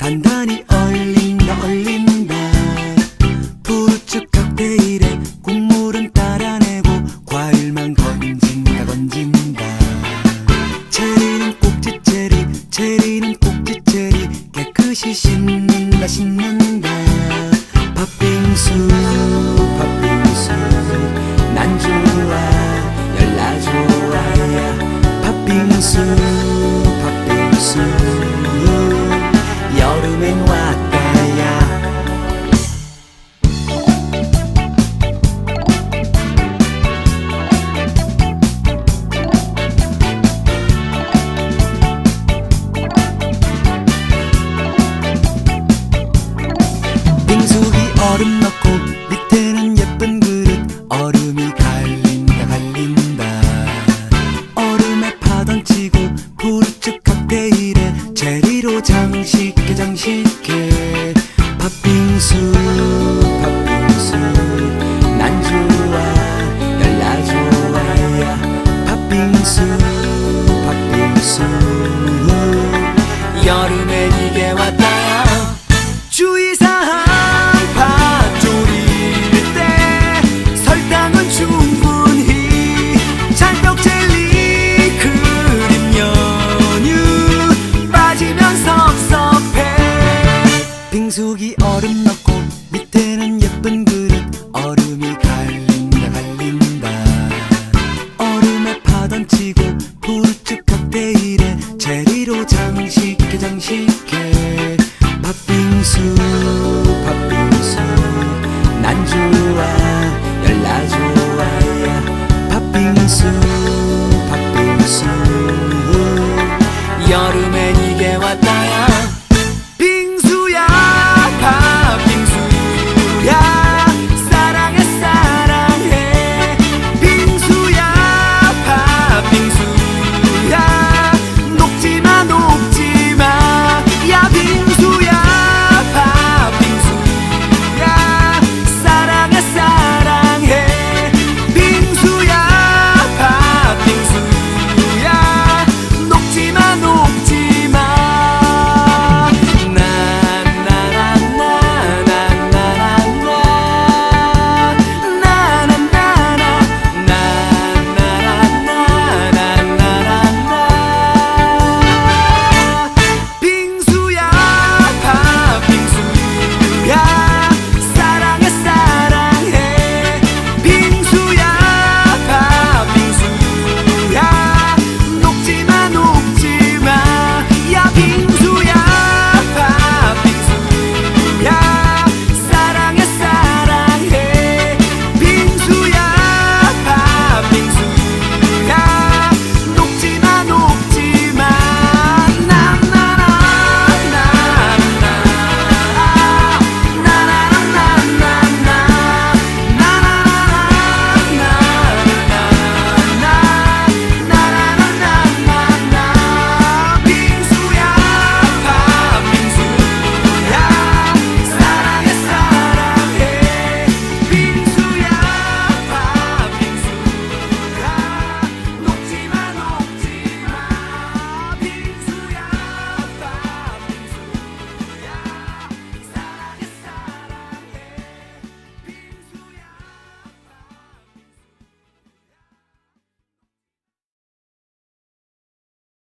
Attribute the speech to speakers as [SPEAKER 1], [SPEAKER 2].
[SPEAKER 1] 단단히 얼린다 얼린다. 푸르츠 칵테일에 국물은 따라내고 과일만 건진다 건진다. 체리는 꼭지 체리 체리는 꼭지 체리. 깨끗이 씻는다 씻는다. 팥빙수 여름엔 이게 왔다. 주의사항 팥 졸일 때 설탕은 충분히 장벽 젤리 크림 연유 빠지면 섭섭해. 빙수기 얼음 넣고 팥